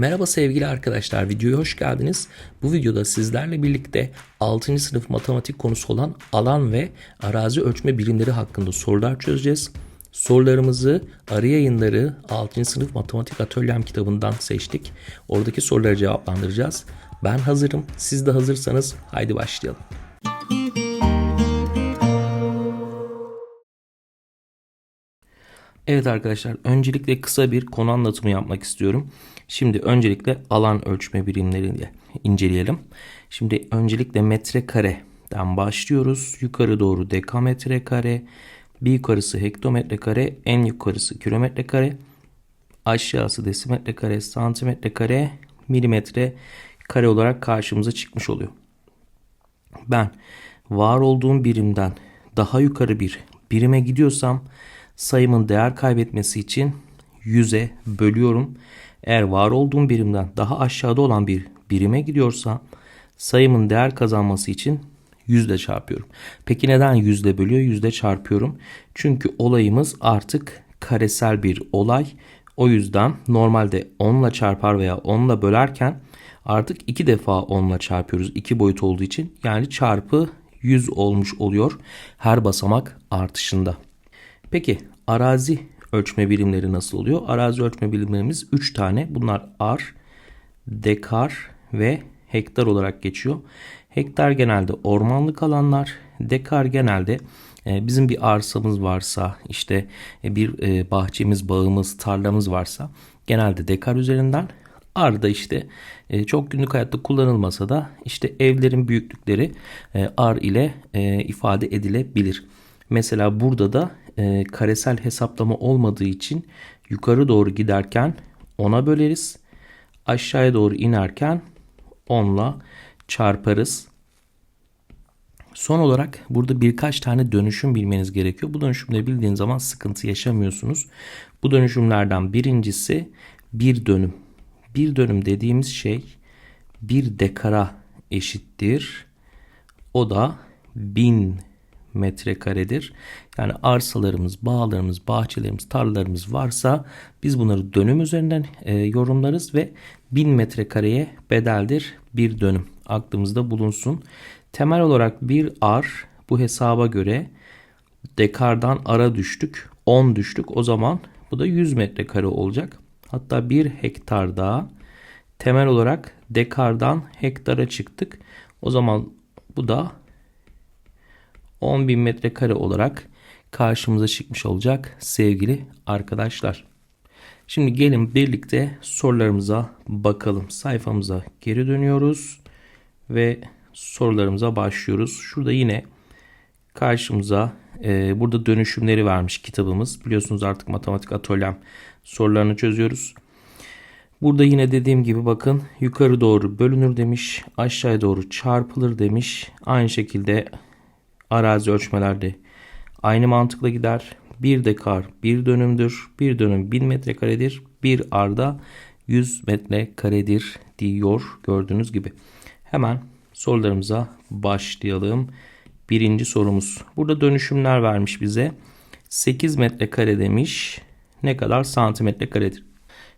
Merhaba sevgili arkadaşlar, videoya hoş geldiniz. Bu videoda sizlerle birlikte 6. sınıf matematik konusu olan alan ve arazi ölçme birimleri hakkında sorular çözeceğiz. Sorularımızı arı yayınları 6. sınıf matematik atölyem kitabından seçtik. Oradaki soruları cevaplandıracağız. Ben hazırım, siz de hazırsanız haydi başlayalım. Evet arkadaşlar öncelikle kısa bir konu anlatımı yapmak istiyorum. Şimdi öncelikle alan ölçme birimlerini inceleyelim. Şimdi öncelikle metrekareden başlıyoruz. Yukarı doğru dekametre kare, bir yukarısı hektometre kare, en yukarısı kilometre kare, aşağısı desimetre kare, santimetre kare, milimetre kare olarak karşımıza çıkmış oluyor. Ben var olduğum birimden daha yukarı bir birime gidiyorsam sayımın değer kaybetmesi için 100'e bölüyorum. Eğer var olduğum birimden daha aşağıda olan bir birime gidiyorsam sayımın değer kazanması için yüzle çarpıyorum. Peki neden yüzle bölüyor? Yüzle çarpıyorum. Çünkü olayımız artık karesel bir olay. O yüzden normalde 10 ile çarpar veya 10 ile bölerken artık iki defa 10 ile çarpıyoruz. iki boyut olduğu için. Yani çarpı 100 olmuş oluyor her basamak artışında. Peki arazi ölçme birimleri nasıl oluyor? Arazi ölçme birimlerimiz 3 tane. Bunlar ar, dekar ve hektar olarak geçiyor. Hektar genelde ormanlık alanlar, dekar genelde e, bizim bir arsamız varsa, işte e, bir e, bahçemiz, bağımız, tarlamız varsa genelde dekar üzerinden Ar da işte çok günlük hayatta kullanılmasa da işte evlerin büyüklükleri ar ile ifade edilebilir. Mesela burada da e, karesel hesaplama olmadığı için yukarı doğru giderken 10'a böleriz. Aşağıya doğru inerken 10'la çarparız. Son olarak burada birkaç tane dönüşüm bilmeniz gerekiyor. Bu dönüşümleri bildiğiniz zaman sıkıntı yaşamıyorsunuz. Bu dönüşümlerden birincisi bir dönüm. Bir dönüm dediğimiz şey bir dekara eşittir. O da 1000 metrekaredir. Yani arsalarımız, bağlarımız, bahçelerimiz, tarlalarımız varsa biz bunları dönüm üzerinden e, yorumlarız ve 1000 metrekareye bedeldir bir dönüm. Aklımızda bulunsun. Temel olarak bir ar bu hesaba göre dekardan ara düştük. 10 düştük. O zaman bu da 100 metrekare olacak. Hatta bir hektar daha temel olarak dekardan hektara çıktık. O zaman bu da 10.000 metrekare olarak karşımıza çıkmış olacak sevgili arkadaşlar. Şimdi gelin birlikte sorularımıza bakalım. Sayfamıza geri dönüyoruz ve sorularımıza başlıyoruz. Şurada yine karşımıza e, burada dönüşümleri vermiş kitabımız. Biliyorsunuz artık matematik atölyem sorularını çözüyoruz. Burada yine dediğim gibi bakın yukarı doğru bölünür demiş, aşağıya doğru çarpılır demiş. Aynı şekilde arazi ölçmelerde aynı mantıkla gider. Bir dekar bir dönümdür. Bir dönüm 1000 metrekaredir. Bir arda 100 metrekaredir diyor gördüğünüz gibi. Hemen sorularımıza başlayalım. Birinci sorumuz. Burada dönüşümler vermiş bize. 8 metrekare demiş. Ne kadar santimetre karedir?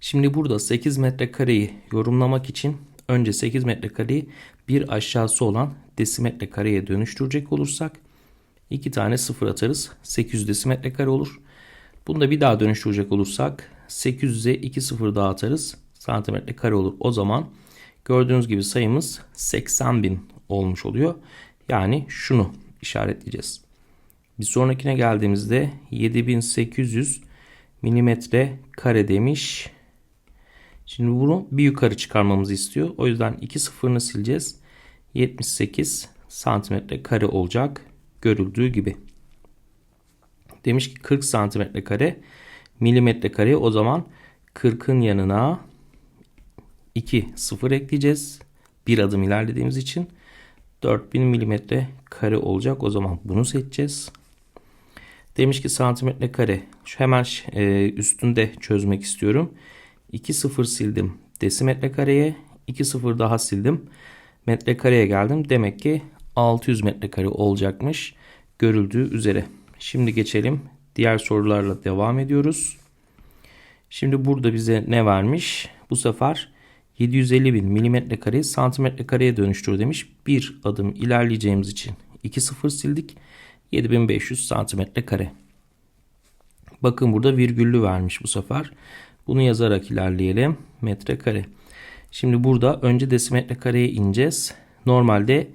Şimdi burada 8 metrekareyi yorumlamak için önce 8 metrekareyi bir aşağısı olan desimetre kareye dönüştürecek olursak iki tane sıfır atarız. 800 desimetre kare olur. Bunu da bir daha dönüştürecek olursak 800'e 2 sıfır daha atarız. Santimetre kare olur. O zaman gördüğünüz gibi sayımız 80.000 olmuş oluyor. Yani şunu işaretleyeceğiz. Bir sonrakine geldiğimizde 7800 milimetre kare demiş. Şimdi bunu bir yukarı çıkarmamızı istiyor. O yüzden iki sıfırını sileceğiz. 78 santimetre kare olacak görüldüğü gibi. Demiş ki 40 santimetre kare milimetre kare o zaman 40'ın yanına 2 sıfır ekleyeceğiz. Bir adım ilerlediğimiz için 4000 milimetre kare olacak. O zaman bunu seçeceğiz. Demiş ki santimetre kare. Şu hemen e, üstünde çözmek istiyorum. 2 sıfır sildim desimetre kareye. 2 sıfır daha sildim metrekareye geldim. Demek ki 600 metrekare olacakmış görüldüğü üzere. Şimdi geçelim. Diğer sorularla devam ediyoruz. Şimdi burada bize ne vermiş? Bu sefer 750 bin milimetre kareyi santimetre kareye dönüştür demiş. Bir adım ilerleyeceğimiz için 2 sıfır sildik. 7500 santimetre kare. Bakın burada virgüllü vermiş bu sefer. Bunu yazarak ilerleyelim. Metrekare. Şimdi burada önce desimetre kareye ineceğiz. Normalde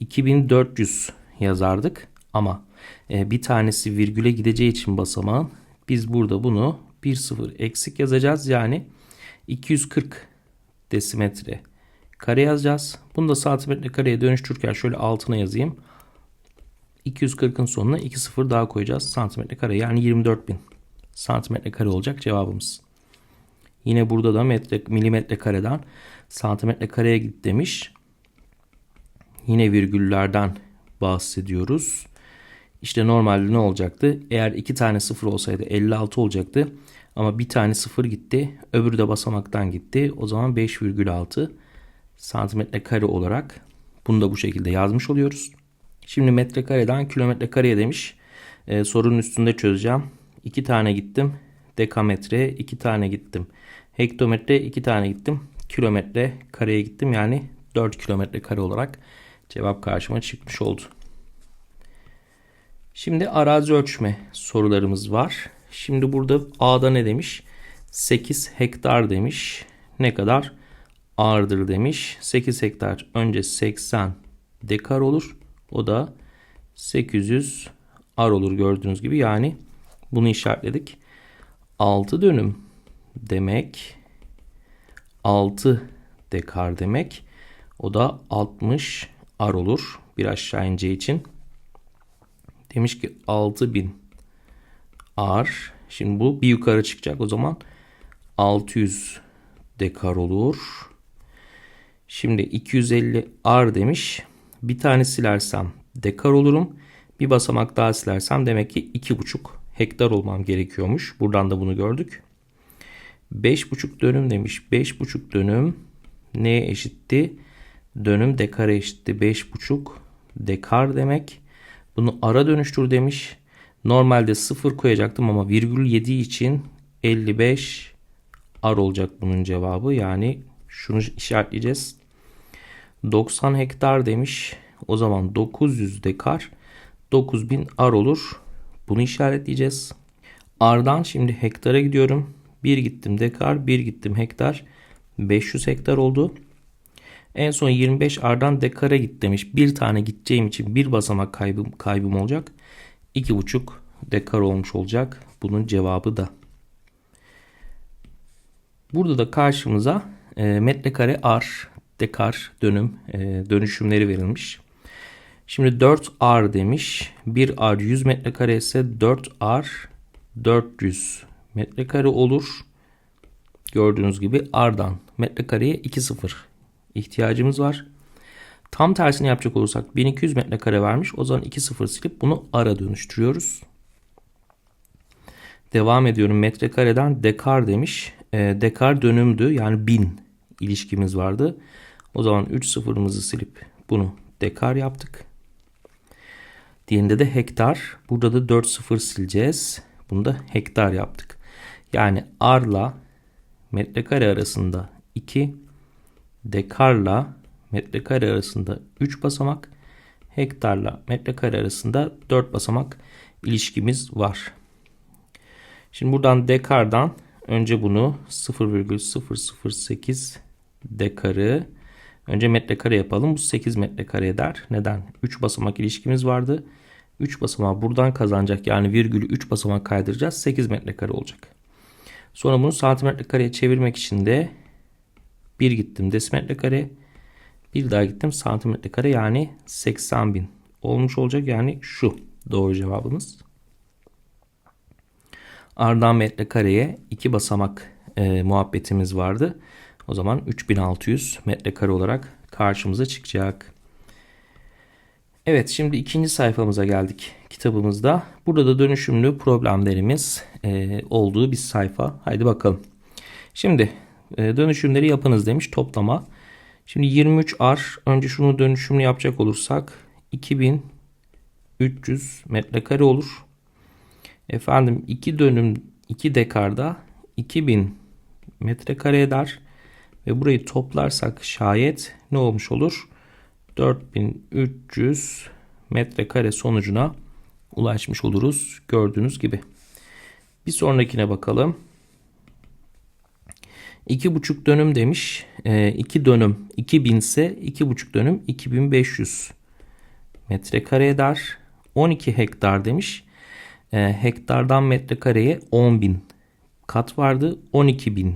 2400 yazardık ama e, bir tanesi virgüle gideceği için basamağın biz burada bunu 1 sıfır eksik yazacağız. Yani 240 desimetre kare yazacağız. Bunu da santimetre kareye dönüştürürken şöyle altına yazayım. 240'ın sonuna 2 sıfır daha koyacağız. Santimetre kare yani 24.000 santimetre kare olacak cevabımız. Yine burada da metre, milimetre kareden santimetre kareye git demiş. Yine virgüllerden bahsediyoruz. İşte normalde ne olacaktı? Eğer iki tane sıfır olsaydı 56 olacaktı. Ama bir tane sıfır gitti. Öbürü de basamaktan gitti. O zaman 5,6 santimetre kare olarak bunu da bu şekilde yazmış oluyoruz. Şimdi metrekareden kilometre kareye demiş. Ee, sorunun üstünde çözeceğim. 2 tane gittim. Dekametre 2 tane gittim. Hektometre 2 tane gittim. Kilometre kareye gittim. Yani 4 kilometre kare olarak cevap karşıma çıkmış oldu. Şimdi arazi ölçme sorularımız var. Şimdi burada A'da ne demiş? 8 hektar demiş. Ne kadar? Ağırdır demiş. 8 hektar önce 80 dekar olur. O da 800 ar olur gördüğünüz gibi. Yani bunu işaretledik. 6 dönüm demek 6 dekar demek. O da 60 ar olur. Bir aşağı ineceği için. Demiş ki 6000 ar. Şimdi bu bir yukarı çıkacak. O zaman 600 dekar olur. Şimdi 250 ar demiş. Bir tane silersem dekar olurum. Bir basamak daha silersem demek ki 2,5 hektar olmam gerekiyormuş. Buradan da bunu gördük. 5,5 dönüm demiş. 5,5 dönüm neye eşitti? Dönüm dekara eşitti. 5,5 dekar demek. Bunu ara dönüştür demiş. Normalde 0 koyacaktım ama virgül yediği için 55 ar olacak bunun cevabı. Yani şunu işaretleyeceğiz. 90 hektar demiş. O zaman 900 dekar 9000 ar olur. Bunu işaretleyeceğiz. Ardan şimdi hektara gidiyorum. Bir gittim dekar, bir gittim hektar. 500 hektar oldu. En son 25 ardan dekara git demiş. Bir tane gideceğim için bir basamak kaybım, kaybım olacak. 2,5 dekar olmuş olacak. Bunun cevabı da. Burada da karşımıza e, metrekare ar, dekar, dönüm e, dönüşümleri verilmiş. Şimdi 4 ar demiş. 1 ar 100 metrekare ise 4 ar 400 metrekare olur. Gördüğünüz gibi ardan metrekareye 2 sıfır ihtiyacımız var. Tam tersini yapacak olursak 1200 metrekare vermiş. O zaman 2 sıfır silip bunu ara dönüştürüyoruz. Devam ediyorum. Metrekareden dekar demiş. E, dekar dönümdü. Yani 1000 ilişkimiz vardı. O zaman 3 sıfırımızı silip bunu dekar yaptık. Diğerinde de hektar. Burada da 4 sıfır sileceğiz. Bunu da hektar yaptık. Yani arla metrekare arasında 2, dekarla metrekare arasında 3 basamak, hektarla metrekare arasında 4 basamak ilişkimiz var. Şimdi buradan dekardan önce bunu 0,008 dekarı önce metrekare yapalım. Bu 8 metrekare eder. Neden? 3 basamak ilişkimiz vardı. 3 basamağı buradan kazanacak. Yani virgülü 3 basamak kaydıracağız. 8 metrekare olacak. Sonra bunu santimetre kareye çevirmek için de bir gittim desimetre kare. Bir daha gittim santimetre kare yani 80 bin olmuş olacak. Yani şu doğru cevabımız. Ardından metre kareye iki basamak e, muhabbetimiz vardı. O zaman 3600 metrekare olarak karşımıza çıkacak. Evet şimdi ikinci sayfamıza geldik kitabımızda. Burada da dönüşümlü problemlerimiz e, olduğu bir sayfa. Haydi bakalım. Şimdi e, dönüşümleri yapınız demiş toplama. Şimdi 23 ar önce şunu dönüşümlü yapacak olursak 2300 metrekare olur. Efendim 2 dönüm 2 dekarda 2000 metrekare eder. Ve burayı toplarsak şayet ne olmuş olur? 4300 metrekare sonucuna ulaşmış oluruz. Gördüğünüz gibi. Bir sonrakine bakalım. 2,5 dönüm demiş. 2 e, dönüm 2000 ise 2,5 dönüm 2500 metrekare eder. 12 hektar demiş. E, hektardan metrekareye 10.000 kat vardı. 12.000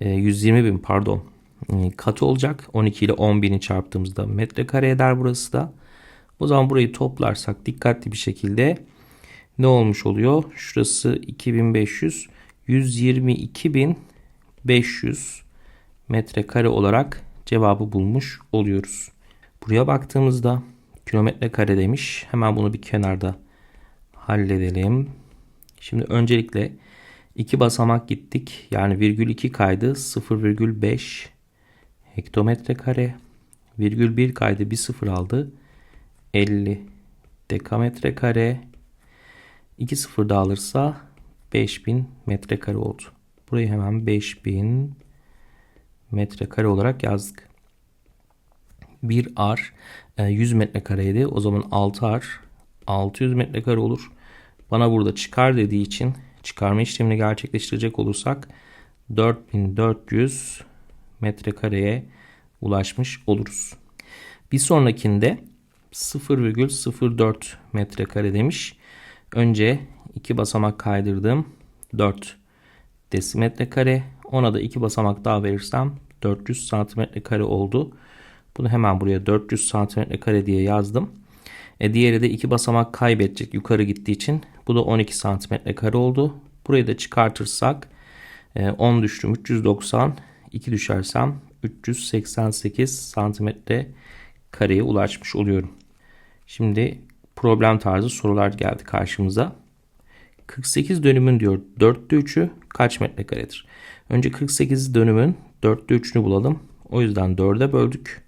e, 120 bin pardon e, kat olacak. 12 ile 10.000'i çarptığımızda metrekare eder burası da. O zaman burayı toplarsak dikkatli bir şekilde ne olmuş oluyor? Şurası 2500 122.500 metrekare olarak cevabı bulmuş oluyoruz. Buraya baktığımızda kilometre kare demiş. Hemen bunu bir kenarda halledelim. Şimdi öncelikle iki basamak gittik. Yani virgül 2 kaydı 0,5 hektometre kare. Virgül 1 kaydı bir sıfır aldı. 50 dekametre kare. 2 sıfır da alırsa 5000 metrekare oldu. Burayı hemen 5000 metrekare olarak yazdık. Bir ar 100 e, metrekareydi. O zaman 6 ar 600 metrekare olur. Bana burada çıkar dediği için çıkarma işlemini gerçekleştirecek olursak 4400 metrekareye ulaşmış oluruz. Bir sonrakinde 0,04 metrekare demiş. Önce iki basamak kaydırdım. 4 desimetre kare. Ona da iki basamak daha verirsem 400 santimetre kare oldu. Bunu hemen buraya 400 santimetre kare diye yazdım. E diğeri de iki basamak kaybedecek yukarı gittiği için. Bu da 12 santimetre kare oldu. Burayı da çıkartırsak 10 e, düştüm 390. 2 düşersem 388 santimetre kareye ulaşmış oluyorum. Şimdi problem tarzı sorular geldi karşımıza. 48 dönümün diyor 4'te 3'ü kaç metrekaredir? Önce 48 dönümün 4'te 3'ünü bulalım. O yüzden 4'e böldük.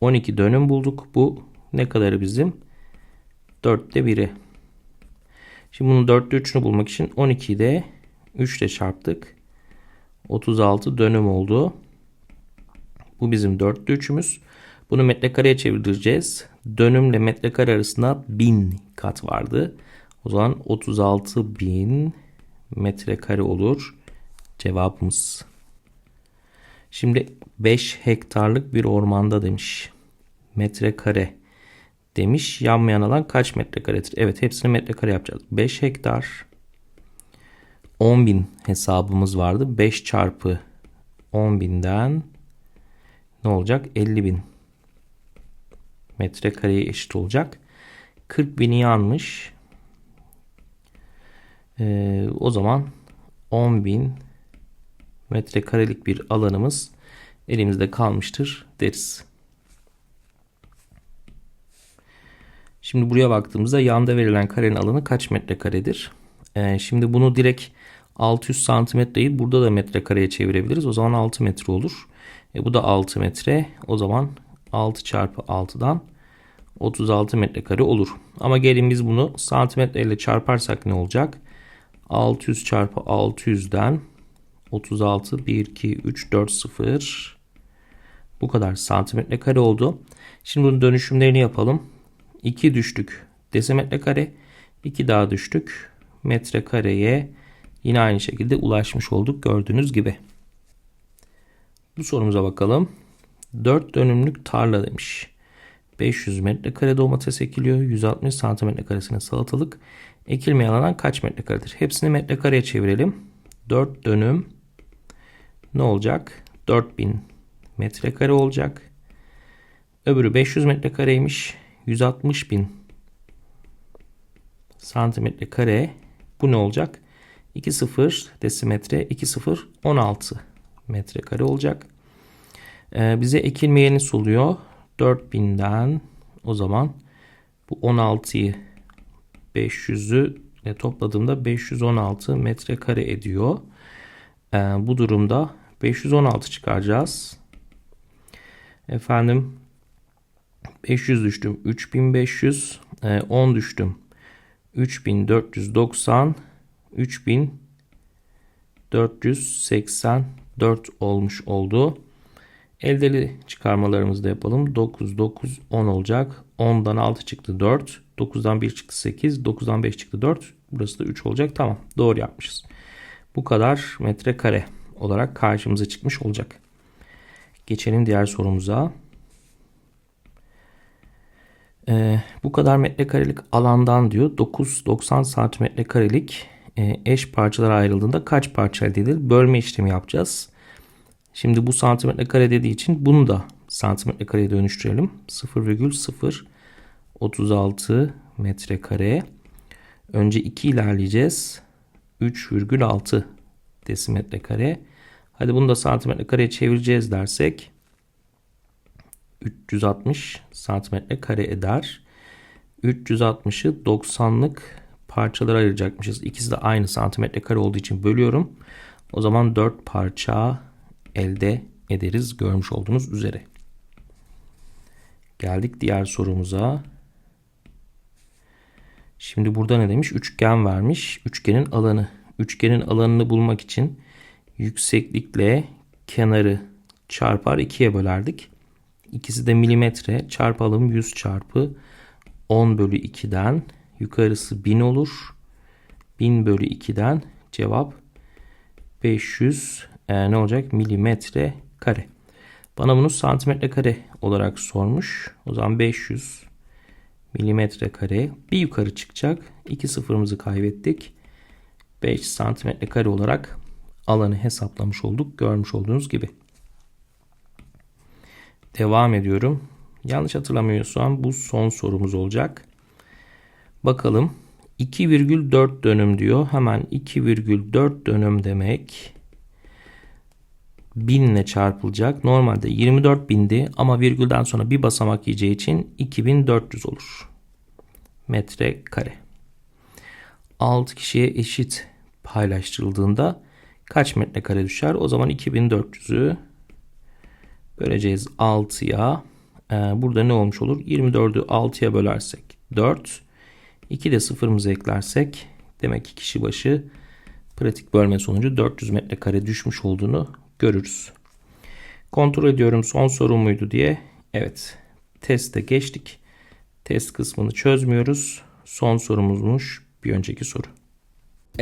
12 dönüm bulduk. Bu ne kadarı bizim? 4'te 1'i. Şimdi bunun 4'te 3'ünü bulmak için 12'yi de 3 ile çarptık. 36 dönüm oldu. Bu bizim 4'te 3'ümüz. Bunu metrekareye çevireceğiz. Dönümle metrekare arasında 1000 kat vardı. O zaman 36 bin metrekare olur cevabımız. Şimdi 5 hektarlık bir ormanda demiş. Metrekare demiş. Yanmayan alan kaç metrekaredir? Evet hepsini metrekare yapacağız. 5 hektar 10 bin hesabımız vardı. 5 çarpı 10 binden ne olacak? 50 bin metrekareye eşit olacak. 40 bini yanmış. Ee, o zaman 10.000 metrekarelik bir alanımız elimizde kalmıştır deriz. Şimdi buraya baktığımızda yanda verilen karenin alanı kaç metrekaredir? Ee, şimdi bunu direkt 600 santimetreyi burada da metrekareye çevirebiliriz. O zaman 6 metre olur. E, bu da 6 metre. O zaman 6 çarpı 6'dan 36 metrekare olur. Ama gelin biz bunu santimetre ile çarparsak ne olacak? 600 çarpı 600'den 36 1 2 3 4 0 bu kadar santimetre kare oldu. Şimdi bunun dönüşümlerini yapalım. 2 düştük desimetre kare. 2 daha düştük metre kareye. Yine aynı şekilde ulaşmış olduk gördüğünüz gibi. Bu sorumuza bakalım. 4 dönümlük tarla demiş. 500 metrekare domates ekiliyor. 160 santimetre karesine salatalık. Ekilmeyen alan kaç metrekaredir? Hepsini metrekareye çevirelim. 4 dönüm ne olacak? 4000 metrekare olacak. Öbürü 500 metrekareymiş. 160 bin santimetre kare. Bu ne olacak? 2 0 desimetre 2 0 16 metrekare olacak. Ee, bize ekilmeyeni soluyor. 4000'den o zaman bu 16'yı 500'ü topladığımda 516 metrekare ediyor. Ee, bu durumda 516 çıkaracağız. Efendim 500 düştüm 3500 e, 10 düştüm 3490 3484 4 olmuş oldu. Eldeli çıkarmalarımızı da yapalım. 9, 9, 10 olacak. 10'dan 6 çıktı 4. 9'dan 1 çıktı 8. 9'dan 5 çıktı 4. Burası da 3 olacak. Tamam doğru yapmışız. Bu kadar metrekare olarak karşımıza çıkmış olacak. Geçelim diğer sorumuza. Ee, bu kadar metrekarelik alandan diyor 9-90 santimetre karelik eş parçalara ayrıldığında kaç parça elde edilir? Bölme işlemi yapacağız. Şimdi bu santimetre kare dediği için bunu da santimetre kareye dönüştürelim. 0,036 metrekare. Önce 2 ilerleyeceğiz. 3,6 desimetre kare. Hadi bunu da santimetre kareye çevireceğiz dersek 360 santimetre kare eder. 360'ı 90'lık parçalara ayıracakmışız. İkisi de aynı santimetre kare olduğu için bölüyorum. O zaman 4 parça elde ederiz görmüş olduğunuz üzere. Geldik diğer sorumuza. Şimdi burada ne demiş? Üçgen vermiş. Üçgenin alanı. Üçgenin alanını bulmak için yükseklikle kenarı çarpar 2'ye bölerdik. İkisi de milimetre. Çarpalım 100 çarpı 10 bölü 2'den yukarısı 1000 olur. 1000 bölü 2'den cevap 500 e, ne olacak? Milimetre kare. Bana bunu santimetre kare olarak sormuş. O zaman 500 milimetre kare bir yukarı çıkacak. İki sıfırımızı kaybettik. 5 santimetre kare olarak alanı hesaplamış olduk. Görmüş olduğunuz gibi. Devam ediyorum. Yanlış hatırlamıyorsam bu son sorumuz olacak. Bakalım 2,4 dönüm diyor. Hemen 2,4 dönüm demek 1000 ile çarpılacak. Normalde 24 bindi ama virgülden sonra bir basamak yiyeceği için 2400 olur. Metre kare. 6 kişiye eşit paylaştırıldığında kaç metrekare düşer? O zaman 2400'ü böleceğiz 6'ya. Ee, burada ne olmuş olur? 24'ü 6'ya bölersek 4. 2 de sıfırımızı eklersek demek ki kişi başı pratik bölme sonucu 400 metrekare düşmüş olduğunu görürüz. Kontrol ediyorum son soru muydu diye. Evet teste geçtik. Test kısmını çözmüyoruz. Son sorumuzmuş bir önceki soru.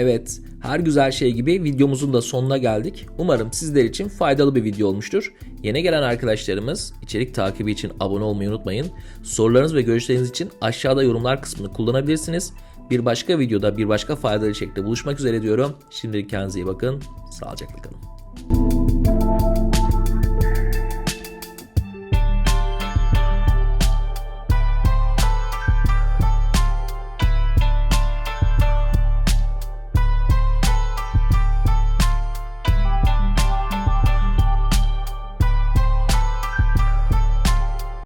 Evet, her güzel şey gibi videomuzun da sonuna geldik. Umarım sizler için faydalı bir video olmuştur. Yeni gelen arkadaşlarımız içerik takibi için abone olmayı unutmayın. Sorularınız ve görüşleriniz için aşağıda yorumlar kısmını kullanabilirsiniz. Bir başka videoda bir başka faydalı içerikte buluşmak üzere diyorum. Şimdilik kendinize iyi bakın. Sağlıcakla kalın.